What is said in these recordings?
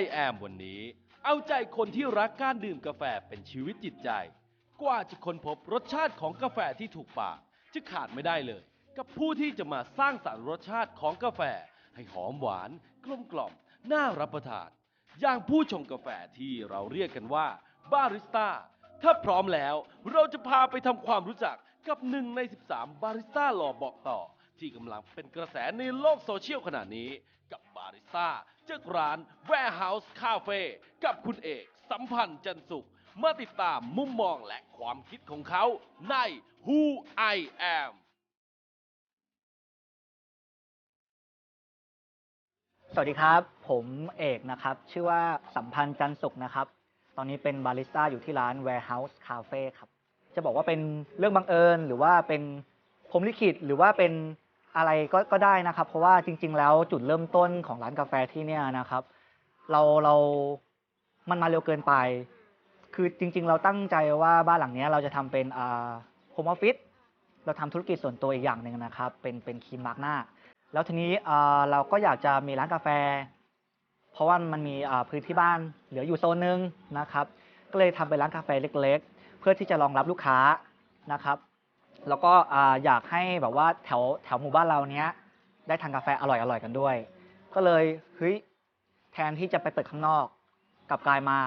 I Am วันนี้ เอาใจคนที่รักการดื่มกาแฟเป็นชีวิตจิตใจ กว่าจะค้นพบรสชาติของกาแฟที่ถูกปากจะขาดไม่ได้เลย กับผู้ที่จะมาสร้างสรรค์รสชาติของกาแฟ ให้หอมหวาน กลมกล่อม น่ารับประทาน อย่างผู้ชงกาแฟที่เราเรียกกันว่าบาริสต้าถ้าพร้อมแล้วเราจะพาไปทำความรู้จักกับหนึ่งใน 13 บาริสต้าหล่อบอกต่อ ที่กำลังเป็นกระแสในโลกโซเชียลขณะนี้ กับบาริสต้า จากร้าน Warehouse Cafe กับคุณเอก สัมพันธ์จันสุข มาติดตามมุมมองและความคิดของเขาใน Who I Am สวัสดีครับ ผมเอกนะครับ ชื่อว่าสัมพันธ์จันสุขนะครับ ตอนนี้เป็นบาริสต้าอยู่ที่ร้าน Warehouse Cafe ครับ จะบอกว่าเป็นเรื่องบังเอิญหรือว่าเป็นพรหมลิขิตหรือว่าเป็น อะไรก็ก็ได้นะครับ เพราะว่าจริง ๆ แล้วจุดเริ่มต้นของร้านกาแฟที่เนี่ยนะครับ เราเรามันมาเร็วเกินไป คือจริง ๆ เราตั้งใจว่าบ้านหลังเนี้ยเราจะทำเป็นอ่าโฮมออฟฟิศเราทำธุรกิจส่วนตัวอีกอย่างหนึ่งนะครับ เป็นเป็นครีมมาร์กหน้า แล้วทีนี้เอ่อเราก็อยากจะมีร้านกาแฟ เพราะว่ามันมีอ่าพื้นที่บ้านเหลืออยู่โซนหนึงนะครับ ก็เลยทำเป็นร้านกาแฟเล็ก ๆ เพื่อที่จะรองรับลูกค้านะครับ แล้วก็อ่าอยากให้แบบว่าแถวแถวหมู่บ้านเราเนี้ย ได้ทานกาแฟอร่อยอร่อยกันด้วย ก็เลยเฮ้ยแทนที่จะไปเปิดข้างนอก กลับกลายมา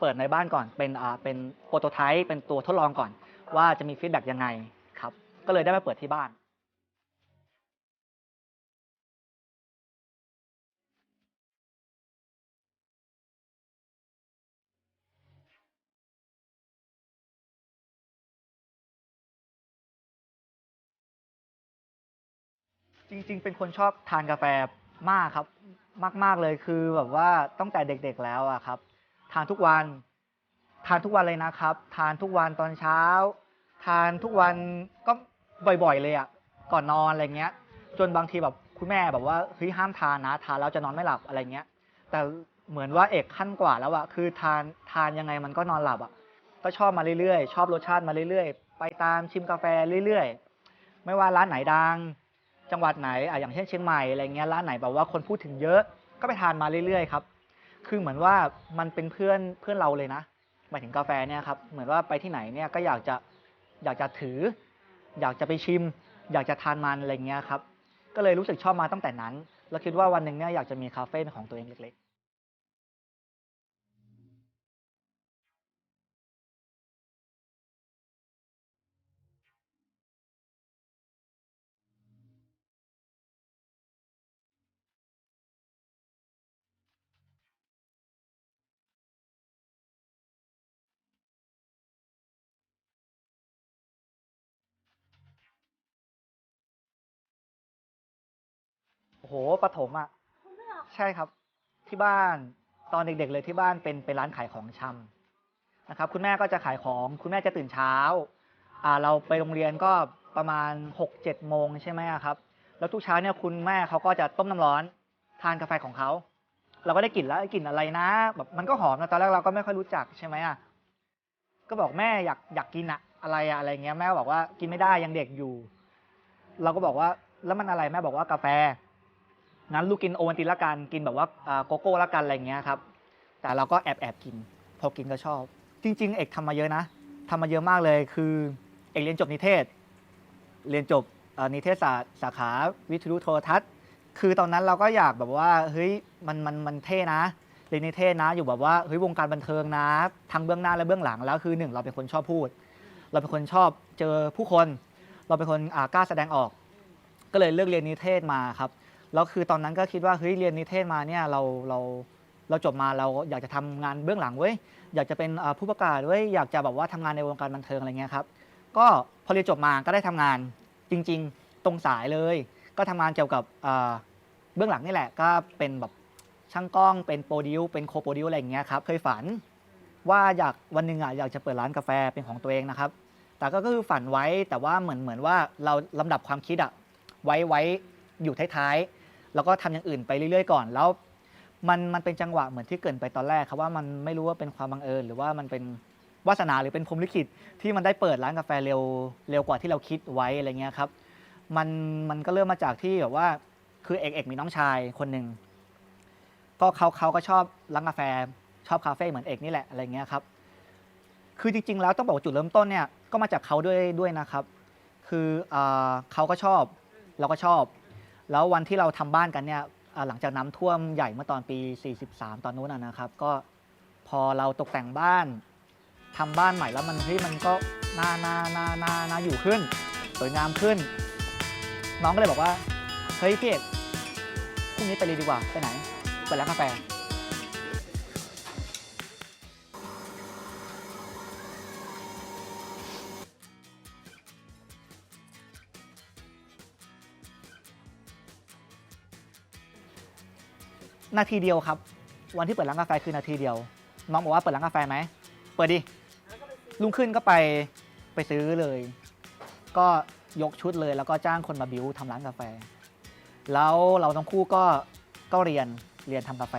เปิดในบ้านก่อน เป็นอ่าเป็นโปรโตไทป์เป็นตัวทดลองก่อน ว่าจะมีฟีดแบ็กยังไงครับ ก็เลยได้มาเปิดที่บ้าน จริง ๆ เป็นคนชอบทานกาแฟมากครับ มาก ๆ เลยคือแบบว่าตั้งแต่เด็ก ๆ แล้วอะครับ ทานทุกวัน ทานทุกวันเลยนะครับ ทานทุกวันตอนเช้า ทานทุกวันก็บ่อยๆ เลยอะก่อนนอนอะไรเงี้ย จนบางทีแบบคุณแม่แบบว่าเฮ้ยห้ามทานนะทานแล้วจะนอนไม่หลับอะไรเงี้ย แต่เหมือนว่าเอกขั้นกว่าแล้วอะคือทานทานยังไงมันก็นอนหลับอะก็ชอบมาเรื่อยๆ ชอบรสชาติมาเรื่อยๆ ไปตามชิมกาแฟเรื่อยๆ ไม่ว่าร้านไหนดัง จังหวัดไหนอะอย่างเช่นเชียงใหม่อะไรเงี้ยร้านไหนแบบว่าคนพูดถึงเยอะก็ไปทานมาเรื่อยๆครับ คือเหมือนว่ามันเป็นเพื่อนเพื่อนเราเลยนะหมายถึงกาแฟเนี่ยครับเหมือนว่าไปที่ไหนเนี่ยก็อยากจะอยากจะถือ อยากจะไปชิม อยากจะทานมันอะไรเงี้ยครับก็เลยรู้สึกชอบมาตั้งแต่นั้น แล้วคิดว่าวันหนึ่งเนี่ยอยากจะมีคาเฟ่เป็นของตัวเองเล็กๆ โอ้โหปฐมอะใช่ครับ ที่บ้านตอนเด็กๆเลยที่บ้านเป็นเป็นร้านขายของชำนะครับ คุณแม่ก็จะขายของ คุณแม่จะตื่นเช้าอ่าเราไปโรงเรียนก็ประมาณหกเจ็ดโมงใช่ไหมอะครับ แล้วทุกเช้าเนี่ยคุณแม่เขาก็จะต้มน้ำร้อน ทานกาแฟของเขาเราก็ได้กลิ่นแล้วกลิ่นอะไรนะแบบมันก็หอมนะตอนแรกเราก็ไม่ค่อยรู้จักใช่ไหมอะก็บอกแม่อยากอยากกินอะอะไรอะอะไรเงี้ยแม่ก็บอกว่ากินไม่ได้ยังเด็กอยู่ เราก็บอกว่าแล้วมันอะไรแม่บอกว่ากาแฟ งั้นลูกกินโอวัลตินละกันกินแบบว่าโกโก้ละกันอะไรเงี้ยครับแต่เราก็แอบแอบกิน พอกินก็ชอบ จริง ๆ เอกทำมาเยอะนะทำมาเยอะมากเลยคือเอกเรียนจบนิเทศ เรียนจบนิเทศศาสตร์สาขาวิทยุโทรทัศน์ คือตอนนั้นเราก็อยากแบบว่าเฮ้ยมันมันมันเท่นะเรียนนิเทศนะ อยู่แบบว่าเฮ้ยวงการบันเทิงนะทั้งเบื้องหน้าและเบื้องหลังแล้วคือหนึ่งเราเป็นคนชอบพูด เราเป็นคนชอบเจอผู้คน เราเป็นคนกล้าแสดงออก ก็เลยเลือกเรียนนิเทศมาครับ แล้วคือตอนนั้นก็คิดว่าเฮ้ยเรียนนิเทศมาเนี่ยเราเราเราจบมาเราอยากจะทำงานเบื้องหลังเว้ยอยากจะเป็นผู้ประกาศเว้ยอยากจะแบบว่าทำงานในวงการบันเทิงอะไรเงี้ยครับก็พอเรียนจบมาก็ได้ทำงานจริง ๆ ตรงสายเลย ก็ทำงานเกี่ยวกับเบื้องหลังนี่แหละก็เป็นแบบช่างกล้องเป็นโปรดิวเป็นโคโปรดิวอะไรอย่างเงี้ยครับเคยฝันว่าอยากวันหนึ่งอะอยากจะเปิดร้านกาแฟเป็นของตัวเองนะครับ แต่ก็คือฝันไว้แต่ว่าเหมือนเหมือนว่าเราลำดับความคิดอะไว้ไว้อยู่ท้ายๆ แล้วก็ทำอย่างอื่นไปเรื่อยๆก่อน แล้วมันมันเป็นจังหวะเหมือนที่เกินไปตอนแรกครับว่ามันไม่รู้ว่าเป็นความบังเอิญหรือว่ามันเป็นวาสนาหรือเป็นพรมลิขิตที่มันได้เปิดร้านกาแฟเร็วเร็วกว่าที่เราคิดไว้อะไรเงี้ยครับมันมันก็เริ่มมาจากที่แบบว่าคือเอกเอกมีน้องชายคนหนึ่งก็เขาเขาก็ชอบร้านกาแฟชอบคาเฟ่เหมือนเอกนี่แหละอะไรเงี้ยครับคือจริง ๆ แล้วต้องบอกว่าจุดเริ่มต้นเนี่ยก็มาจากเขาด้วยด้วยนะครับ คืออาเขาก็ชอบเราก็ชอบ แล้ววันที่เราทำบ้านกันเนี่ยหลังจากน้ำท่วมใหญ่เมื่อตอนปี 43 ตอนนู้นนะครับ ก็พอเราตกแต่งบ้านทำบ้านใหม่แล้วมันที่มันก็น่าน่าน่าน่าน่าอยู่ขึ้น สวยงามขึ้น น้องก็เลยบอกว่า เฮ้ยพี่เอกพรุ่งนี้ไปเลยดีกว่าไปไหนไปร้านกาแฟ นาทีเดียวครับ วันที่เปิดร้านกาแฟคือนาทีเดียว น้องบอกว่าเปิดร้านกาแฟไหม เปิดดิ ลุงขึ้นก็ไปไปซื้อเลย ก็ยกชุดเลยแล้วก็จ้างคนมาบิวทำร้านกาแฟ แล้วเราทั้งคู่ก็ก็เรียนเรียนทำกาแฟ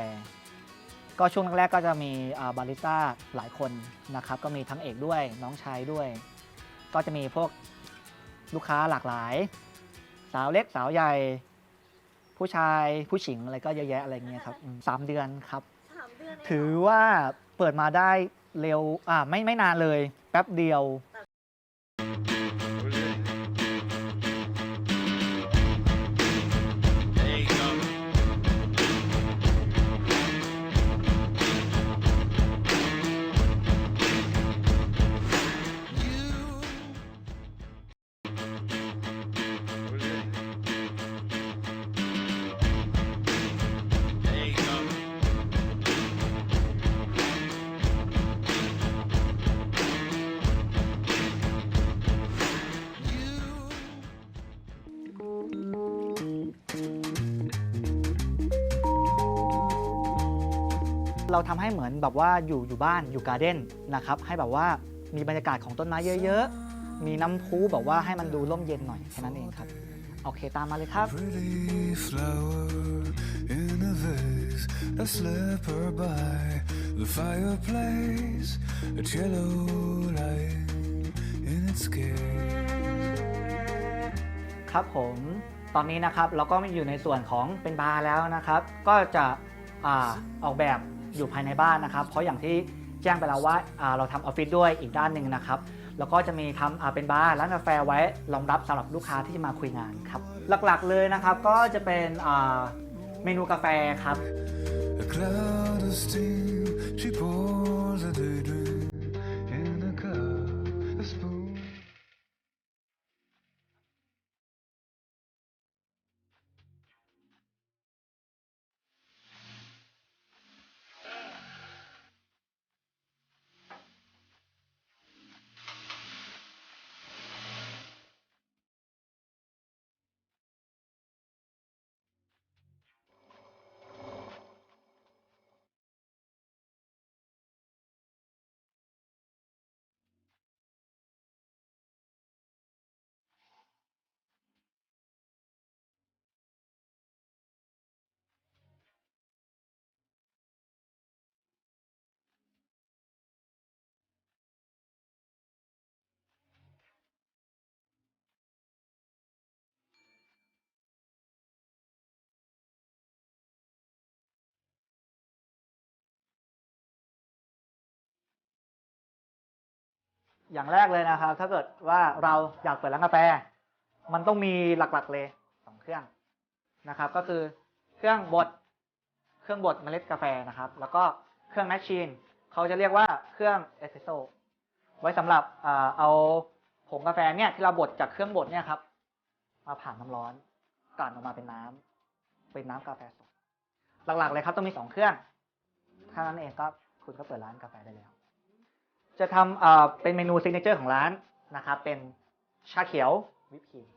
ก็ช่วงแรกๆก็จะมีบาริสต้าหลายคนนะครับ ก็มีทั้งเอกด้วยน้องชายด้วย ก็จะมีพวกลูกค้าหลากหลาย สาวเล็กสาวใหญ่ ผู้ชายผู้หญิงอะไรก็เยอะแยะอะไรเงี้ยครับอืมสามเดือนครับ สามเดือนเงถือเหรว่าเปิดมาได้เร็วอ่าไม่ไม่นานเลย แป๊บเดียว เราทำให้เหมือนแบบว่าอยู่อยู่บ้านอยู่การ์เด้นนะครับให้แบบว่ามีบรรยากาศของต้นไม้เยอะ ๆ มีน้ำพุแบบว่าให้มันดูร่มเย็นหน่อยแค่นั้นเองครับ โอเคตามมาเลยครับ Pretty flower in a vase, a slipper by the fireplace, a cello lying in its case. ครับผม ตอนนี้นะครับเราก็มาอยู่ในส่วนของเป็นบาร์แล้วนะครับ ก็จะอาออกแบบ อยู่ภายในบ้านนะครับ เพราะอย่างที่แจ้งไปแล้วว่าเราทำออฟฟิศด้วยอีกด้านหนึ่งนะครับ แล้วก็จะมีทำเป็นบาร์ร้านกาแฟไว้รองรับสำหรับลูกค้าที่จะมาคุยงานครับ หลักๆเลยนะครับก็จะเป็นเมนูกาแฟครับ A cloud of steam, she pours อย่างแรกเลยนะครับ ถ้าเกิดว่าเราอยากเปิดร้านกาแฟ มันต้องมีหลักๆเลยสองเครื่องนะครับ ก็คือเครื่องบดเครื่องบดเมล็ดกาแฟนะครับ แล้วก็เครื่องแมชชีนเขาจะเรียกว่าเครื่องเอสเปรสโซไว้สำหรับเอาผงกาแฟเนี่ยที่เราบดจากเครื่องบดเนี่ยครับ มาผ่านน้ำร้อนกลั่นออกมาเป็นน้ำเป็นน้ำกาแฟสดหลักๆเลยครับต้องมีสองเครื่องถ้านั้นเองก็คุณก็เปิดร้านกาแฟได้แล้ว จะทำเอ่อเป็นเมนูซิกเนเจอร์ของร้านนะครับ เป็นชาเขียววิปครีม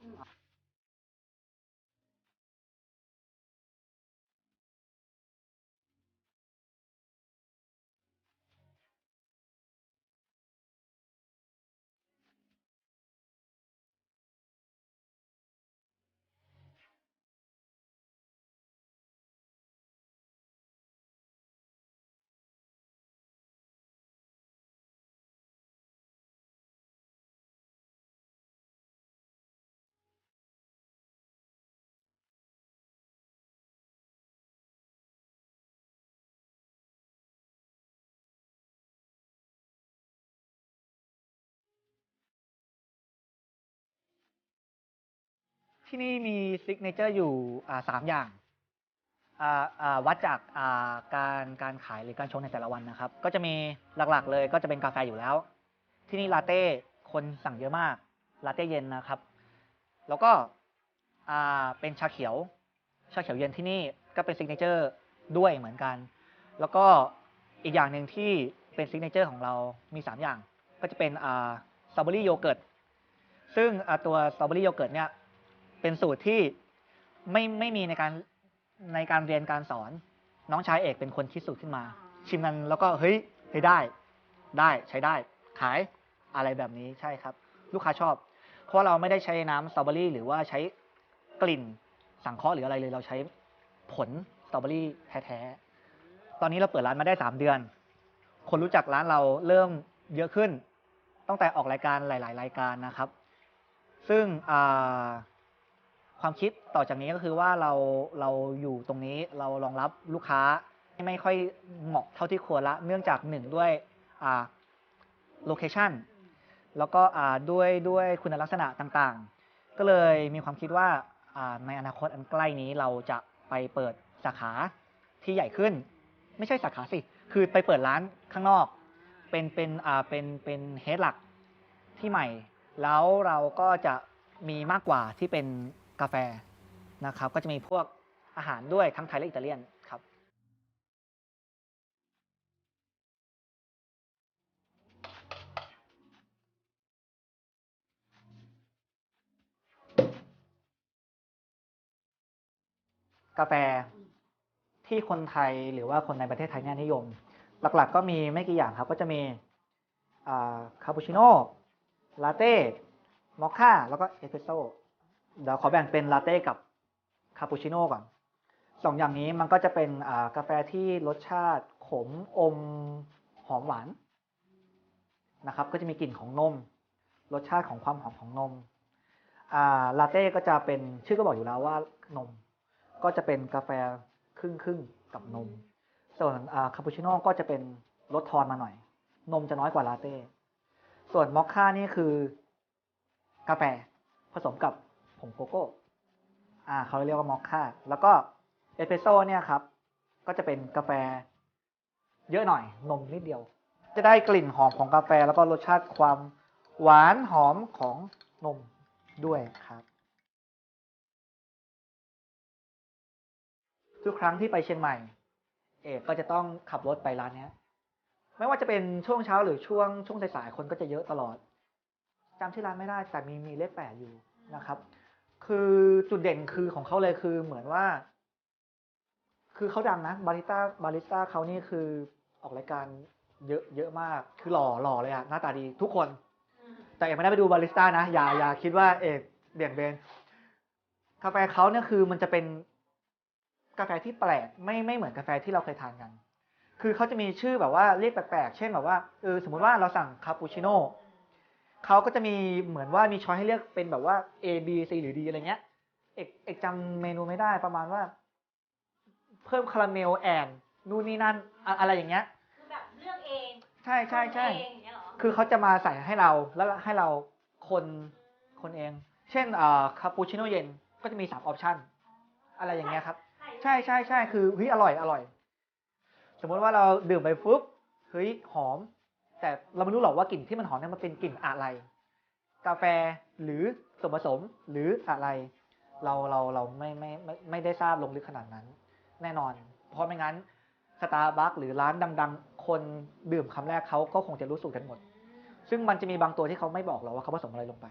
ที่นี่มีซิกเนเจอร์อยู่อ่าสามอย่างอ่าอ่าวัดจากอ่าการการขายหรือการชงในแต่ละวันนะครับ ก็จะมีหลักๆ เลยก็จะเป็นกาแฟอยู่แล้ว ที่นี่ลาเต้คนสั่งเยอะมากลาเต้เย็นนะครับ แล้วก็อ่าเป็นชาเขียว ชาเขียวเย็นที่นี่ก็เป็นซิกเนเจอร์ด้วยเหมือนกัน แล้วก็อีกอย่างหนึ่งที่เป็นซิกเนเจอร์ของเรามี 3 อย่าง ก็จะเป็นอ่าสตรอเบอรี่โยเกิร์ตซึ่งอ่าตัวสตรอเบอรี่โยเกิร์ตเนี่ย เป็นสูตรที่ไม่ไม่มีในการในการเรียนการสอน น้องชายเอกเป็นคนคิดสูตรขึ้นมา ชิมกันแล้วก็เฮ้ยเฮ้ยได้ ได้ใช้ได้ ขายอะไรแบบนี้ใช่ครับ ลูกค้าชอบ เพราะว่าเราไม่ได้ใช้น้ำสตรอเบอรี่หรือว่าใช้กลิ่นสังเคราะห์หรืออะไรเลยเราใช้ผลสตรอเบอรี่แท้ๆ ตอนนี้เราเปิดร้านมาได้ 3 เดือน คนรู้จักร้านเราเริ่มเยอะขึ้น ตั้งแต่ออกรายการหลาย ๆ รายการนะครับ ซึ่งอ่า ความคิดต่อจากนี้ก็คือว่าเราเราอยู่ตรงนี้เรารองรับลูกค้าไม่ค่อยเหมาะเท่าที่ควรละเนื่องจากหนึ่งด้วยอ่าโลเคชันแล้วก็อ่าด้วยด้วยคุณลักษณะต่างๆ ก็เลยมีความคิดว่าอ่าในอนาคตอันใกล้นี้เราจะไปเปิดสาขาที่ใหญ่ขึ้น ไม่ใช่สาขาสิ คือไปเปิดร้านข้างนอก เป็นเป็นอ่าเป็นเป็นเฮดหลักที่ใหม่ แล้วเราก็จะมีมากกว่าที่เป็น กาแฟนะครับ ก็จะมีพวกอาหารด้วยทั้งไทยและอิตาเลียนครับ กาแฟที่คนไทยหรือว่าคนในประเทศไทยเนี่ยนิยม หลักๆ ก็มีไม่กี่อย่างครับ ก็จะมีคาปูชิโน่ลาเต้มอคค่าแล้วก็เอสเปรสโซ่ เดี๋ยวขอแบ่งเป็นลาเต้กับคาปูชิโน่ก่อนสองอย่างนี้มันก็จะเป็นกาแฟที่รสชาติขมอมหอมหวานนะครับก็จะมีกลิ่นของนม รสชาติของความหอมของนมาลาเต้ก็จะเป็นชื่อก็บอกอยู่แล้วว่านม ก็จะเป็นกาแฟครึ่งครึ่งกับนม ส่วนคาปูชิโน่ก็จะเป็นรสทอนมาหน่อย นมจะน้อยกว่าลาเต้ ส่วนมอคค่านี่คือกาแฟผสมกับ งโกโก้อ่าเขาเรียกว่ามอคค่าแล้วก็เอสเปรสโซ่เนี่ยครับ ก็จะเป็นกาแฟเยอะหน่อยนมนิดเดียว จะได้กลิ่นหอมของกาแฟแล้วก็รสชาติความหวานหอมของนมด้วยครับ ทุกครั้งที่ไปเชียงใหม่ เอกก็จะต้องขับรถไปร้านนี้ไม่ว่าจะเป็นช่วงเช้าหรือช่วงช่วงสายๆคนก็จะเยอะตลอดจำชื่อร้านไม่ได้แต่มีมีเลขแปดอยู่นะครับ คือจุดเด่นคือของเขาเลยคือเหมือนว่า คือเขาดังนะบาริสต้าบาริสต้าเขานี่คือออกรายการเยอะเยอะมาก คือหล่อหล่อเลยอะหน้าตาดีทุกคน แต่เอกไม่ได้ไปดูบาริสต้านะ อย่าอย่าคิดว่าเอกเบี่ยงเบนกาแฟเขาเนี่ยคือมันจะเป็นกาแฟที่แปลกไม่ไม่เหมือนกาแฟที่เราเคยทานกัน คือเขาจะมีชื่อแบบว่าเรียกแปลกๆ เช่นแบบว่าเออสมมติว่าเราสั่งคาปูชิโน่ เขาก็จะมีเหมือนว่ามีช้อยให้เลือกเป็นแบบว่า A B C หรือ D อะไรเงี้ย เอกเอกจำเมนูไม่ได้ประมาณว่า เพิ่มคาราเมลแอนนู่นนี่นั่นอะอะไรอย่างเงี้ย คือแบบเลือกเองใช่ใช่ใช่เองอย่างเงี้ยเหรอคือเขาจะมาใส่ให้เราแล้วให้เราคนคนเอง เช่นเอ่อคาปูชิโน่เย็นก็จะมีสามออปชันอะไรอย่างเงี้ยครับ ใช่ใช่ใช่คือเฮ้ยอร่อยอร่อย สมมติว่าเราดื่มไปปุ๊บเฮ้ยหอม แต่เราไม่รู้หรอกว่ากลิ่นที่มันหอมนี่ยมันเป็นกลิ่นอะไร กาแฟหรือส่วนผสมหรืออะไร เราเราเราไม่ไม่ไม่ไม่ได้ทราบลงลึกขนาดนั้น แน่นอน เพราะไม่งั้นสตาร์บัคหรือร้านดัง ๆ คนดื่มคำแรกเขาก็คงจะรู้สูตรกันหมด ซึ่งมันจะมีบางตัวที่เขาไม่บอกเราว่าเขาผสมอะไรลงไป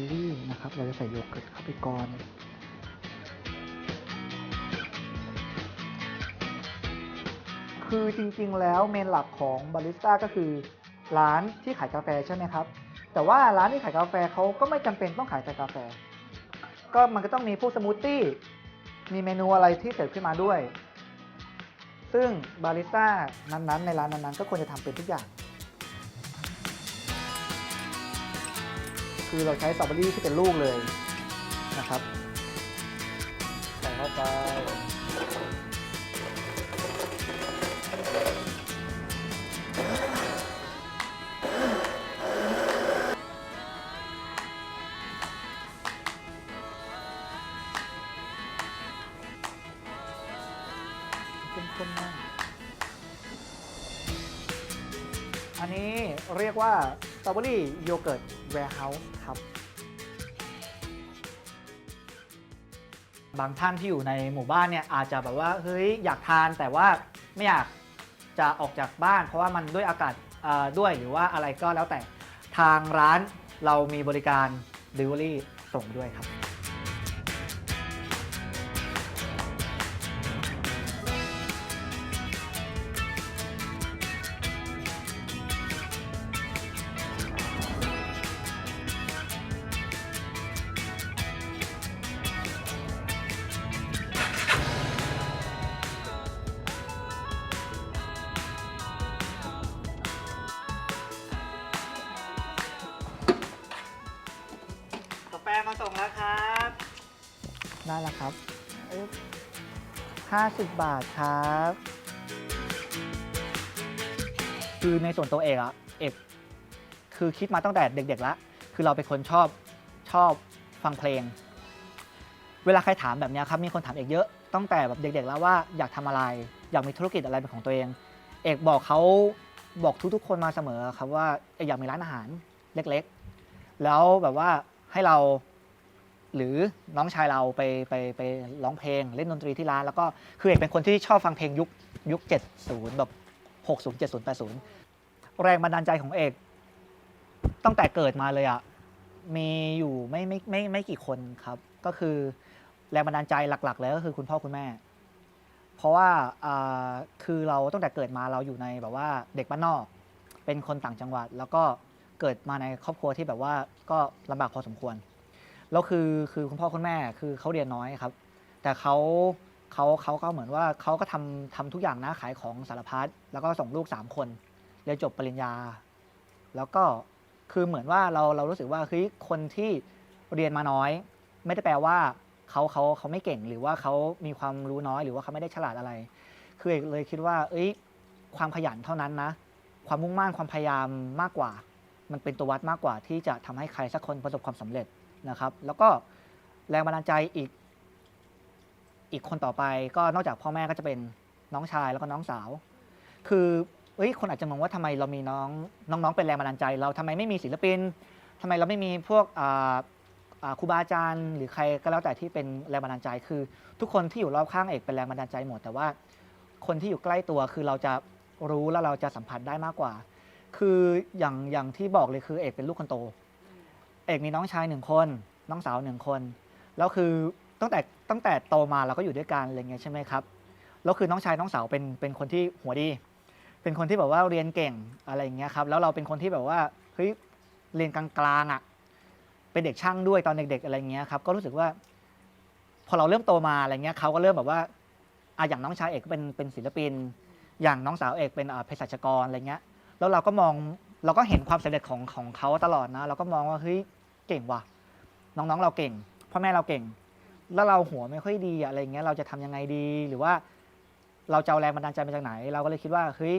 เป็นสตรอเบอรี่นะครับ เราจะใส่โยเกิร์ตเข้าไปก่อนคือจริงๆ แล้วเมนหลักของบาริสต้าก็คือ ร้านที่ขายกาแฟใช่ไหมครับ แต่ว่าร้านที่ขายกาแฟเขาก็ไม่จำเป็นต้องขายแต่กาแฟ ก็มันก็ต้องมีพวกสมูทตี้ มีเมนูอะไรที่เกิดขึ้นมาด้วย ซึ่งบาริสต้านั้นๆ ในร้านนั้นๆ ก็ควรจะทำเป็นทุกอย่าง คือเราใช้สตรอเบอรี่ที่เป็นลูกเลยนะครับใส่เข้าไปเข้มข้นมากอันนี้เรียกว่าสตรอเบอรี่โยเกิร์ต แวร์เฮาส์ครับ บางท่านที่อยู่ในหมู่บ้านเนี่ยอาจจะแบบว่าเฮ้ยอยากทานแต่ว่าไม่อยากจะออกจากบ้าน เพราะว่ามันด้วยอากาศด้วยหรือว่าอะไรก็แล้วแต่ทางร้านเรามีบริการ Delivery ส่งด้วยครับ ส่งแล้วครับได้แล้วครับห้าสิบบาทครับ คือในส่วนตัวเอกอะเอกคือคิดมาตั้งแต่เด็กๆแล้วคือเราเป็นคนชอบชอบฟังเพลง เวลาใครถามแบบนี้ครับ มีคนถามเอกเยอะตั้งแต่แบบเด็กๆแล้วว่าอยากทำอะไร อยากมีธุรกิจอะไรเป็นของตัวเอง เอกบอกเขาบอกทุกๆคนมาเสมอครับว่าเอกอยากมีร้านอาหารเล็กๆ แล้วแบบว่าให้เรา หรือน้องชายเราไปไปไปร้องเพลง เล่นดนตรีที่ร้าน แล้วก็คือเอกเป็นคนที่ชอบฟังเพลงยุคยุค 70 แบบ 60 70 80 แรงบันดาลใจของเอกตั้งแต่เกิดมาเลยอะ่ะมีอยู่ไม่ไม่ไม่ไม่กี่คนครับ ก็คือแรงบันดาลใจหลัก ๆ เลยก็คือคุณพ่อคุณแม่ เพราะว่าอ่าคือเราตั้งแต่เกิดมาเราอยู่ในแบบว่าเด็กบ้านนอก เป็นคนต่างจังหวัด แล้วก็เกิดมาในครอบครัวที่แบบว่าก็ลำบากพอสมควร แล้วคือคือคุณพ่อคุณแม่คือเขาเรียนน้อยครับ แต่เขาเขาเขาก็เหมือนว่าเขาก็ทำทำทุกอย่างนะขายของสารพัดแล้วก็ส่งลูกสามคนเรียนจบปริญญา แล้วก็คือเหมือนว่าเราเรารู้สึกว่าเฮ้ยคนที่เรียนมาน้อย ไม่ได้แปลว่าเขาเขาเขาไม่เก่งหรือว่าเขามีความรู้น้อยหรือว่าเขาไม่ได้ฉลาดอะไร คือเอกเลยคิดว่า เอ้ย ความขยันเท่านั้นนะ ความมุ่งมั่นความพยายามมากกว่า มันเป็นตัววัดมากกว่าที่จะทำให้ใครสักคนประสบความสำเร็จ นะครับ แล้วก็แรงบันดาลใจอีก อีกคนต่อไปก็นอกจากพ่อแม่ก็จะเป็นน้องชายแล้วก็น้องสาว คือเอ้ยคนอาจจะมองว่าทำไมเรามีน้องน้องๆเป็นแรงบันดาลใจ เราทำไมไม่มีศิลปินทำไมเราไม่มีพวกครูบาอาจารย์ หรือใครก็แล้วแต่ที่เป็นแรงบันดาลใจ คือ ทุกคนที่อยู่รอบข้างเอกเป็นแรงบันดาลใจหมด แต่ว่าคนที่อยู่ใกล้ตัวคือเราจะรู้แล้วเราจะสัมผัสได้มากกว่า คืออย่างอย่างที่บอกเลยคือเอกเป็นลูกคนโต เอกมีน้องชายหนึ่งคน น้องสาวหนึ่งคนแล้วคือตั้งแต่ตั้งแต่โตมาเราก็อยู่ด้วยกันอะไรเงี้ยใช่ไหมครับแล้วคือน้องชายน้องสาวเป็นเป็นคนที่หัวดี เป็นคนที่แบบว่าเรียนเก่งอะไรอย่างเงี้ยครับแล้วเราเป็นคนที่แบบว่าเฮ้ยเรียนกลางๆอะเป็นเด็กช่างด้วยตอนเด็ก ๆ อะไรเงี้ยครับก็รู้สึกว่า พอเราเริ่มโตมาอะไรเงี้ยเขาก็เริ่มแบบว่าอะอย่างน้องชายเอกก็เป็นเป็นศิลปิน อย่างน้องสาวเอกเป็นอ่าเภสัชกรอะไรเงี้ยแล้วเราก็มอง เราก็เห็นความสำเร็จของของเขาตลอดนะ เราก็มองว่าเฮ้ยเก่งว่ะ น้องๆเราเก่งพ่อแม่เราเก่ง แล้วเราหัวไม่ค่อยดีอะอะไรเงี้ยเราจะทำยังไงดี หรือว่า เราจะเอาแรงบันดาลใจมาจากไหน เราก็เลยคิดว่าเฮ้ย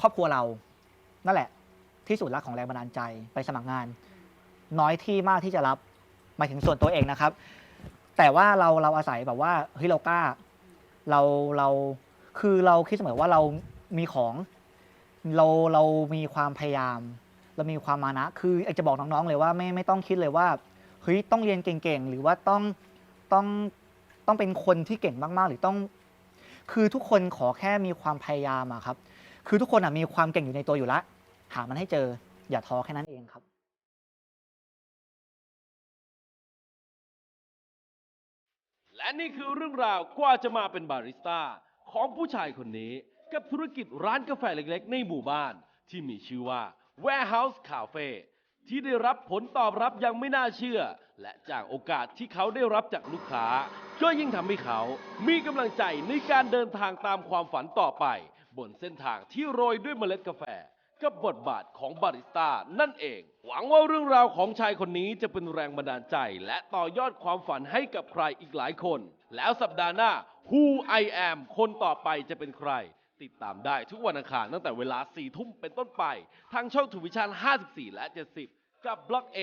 ครอบครัวเรา นั่นแหละ ที่สุดละของแรงบันดาลใจไปสมัครงาน น้อยที่มากที่จะรับหมายถึงส่วนตัวเองนะครับ แต่ว่าเราเราอาศัยแบบว่าเฮ้ยเรากล้า เราเราคือเราคิดเสมอว่าเรามีของ เราเรามีความพยายาม เรามีความมานะ คืออยากจะบอกน้องๆเลยว่าไม่ไม่ต้องคิดเลยว่าเฮ้ยต้องเรียนเก่งๆ หรือว่าต้องต้องต้องเป็นคนที่เก่งมากๆ หรือต้อง คือทุกคนขอแค่มีความพยายามอะครับ คือทุกคนอะมีความเก่งอยู่ในตัวอยู่ละหามันให้เจออย่าท้อแค่นั้นเองครับและนี่คือเรื่องราวกว่าจะมาเป็นบาริสต้าของผู้ชายคนนี้ กับธุรกิจร้านกาแฟเล็กๆ ในหมู่บ้าน ที่มีชื่อว่า Warehouse Cafe ที่ได้รับผลตอบรับย่างไม่น่าเชื่อ และจากโอกาสที่เขาได้รับจากลูกค้า ก็ยิ่งทำให้เขามีกำลังใจในการเดินทางตามความฝันต่อไป บนเส้นทางที่โรยด้วยเมล็ดกาแฟ กับบทบาทของบาริสต้านั่นเอง หวังว่าเรื่องราวของชายคนนี้จะเป็นแรงบันดาลใจ และต่อยอดความฝันให้กับใครอีกหลายคน แล้วสัปดาห์หน้า Who I Am คนต่อไปจะเป็นใคร ติดตามได้ทุกวันอังคารตั้งแต่เวลา 4 ทุ่มเป็นต้นไป ทางช่องทูวิชั่น 54 และ 70 กับบล็อก A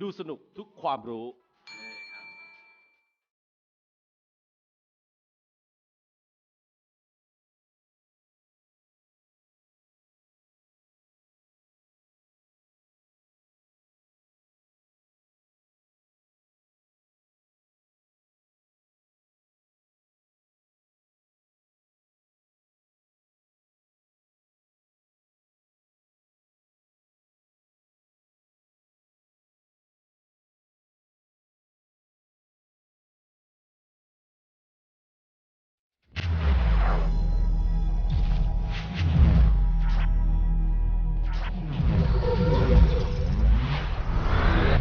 ดูสนุกทุกความรู้